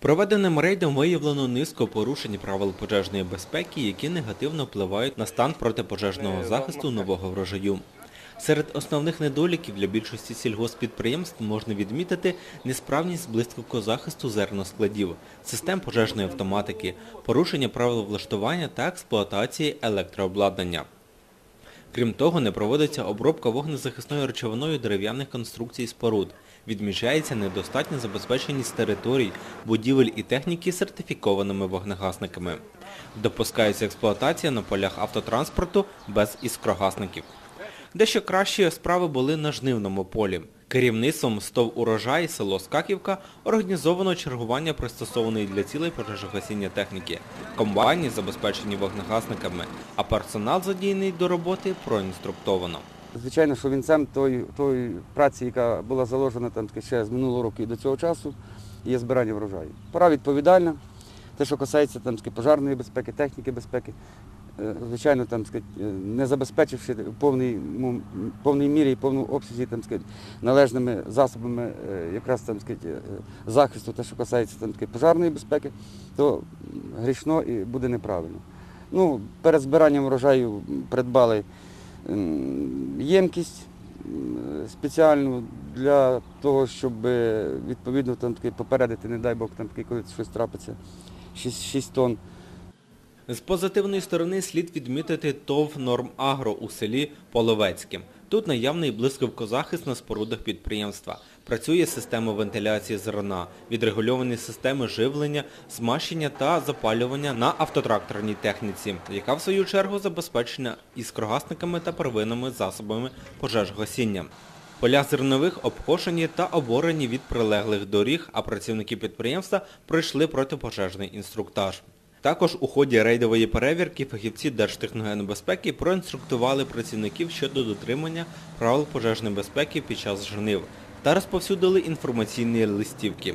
Проведеним рейдом виявлено низку порушень правил пожежної безпеки, які негативно впливають на стан протипожежного захисту нового врожаю. Серед основних недоліків для більшості сільгоспідприємств можна відмітити несправність блискавкозахисту зерноскладів, систем пожежної автоматики, порушення правил влаштування та експлуатації електрообладнання. Крім того, не проводиться обробка вогнезахисною речовиною дерев'яних конструкцій споруд. Відмічається недостатня забезпеченість територій, будівель і техніки сертифікованими вогнегасниками. Допускається експлуатація на полях автотранспорту без іскрогасників. Дещо кращі справи були на жнивному полі. Керівництвом СТОВ «Урожай» село Скаківка організовано чергування пристосованої для цілей пожежогасіння техніки. Комбайні забезпечені вогнегасниками, а персонал задіяний до роботи проінструктовано. Звичайно, що вінцем тої, тої праці, яка була заложена там ще з минулого року і до цього часу, є збирання врожаю. Пора відповідальна. Те, що касається там, таки, пожарної безпеки, техніки безпеки, звичайно, там, таки, е, не забезпечивши в повній, ну, повній мірі і повному обсязі там, таки, належними засобами е, якраз там, е, захисту, те, що касається там, таки, пожарної безпеки, то грішно і буде неправильно. Ну, перед збиранням врожаю придбали ємкість спеціальну для того, щоб е, відповідно там таки попередити, не дай Бог, там таки, коли щось трапиться, 6, 6 тонн. З позитивної сторони слід відмітити ТОВ «Норм Агро» у селі Половецьке. Тут наявний блискавкозахист на спорудах підприємства. Працює система вентиляції зерна, відрегульовані системи живлення, змащення та запалювання на автотракторній техніці, яка в свою чергу забезпечена іскрогасниками та первинними засобами пожежгасіння. Поля зернових обкошені та оборені від прилеглих доріг, а працівники підприємства пройшли протипожежний інструктаж. Також у ході рейдової перевірки фахівці Держтехногенбезпеки проінструктували працівників щодо дотримання правил пожежної безпеки під час жнив та розповсюдили інформаційні листівки.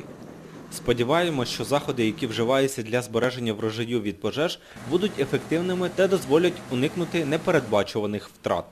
Сподіваємось, що заходи, які вживаються для збереження врожаю від пожеж, будуть ефективними та дозволять уникнути непередбачуваних втрат.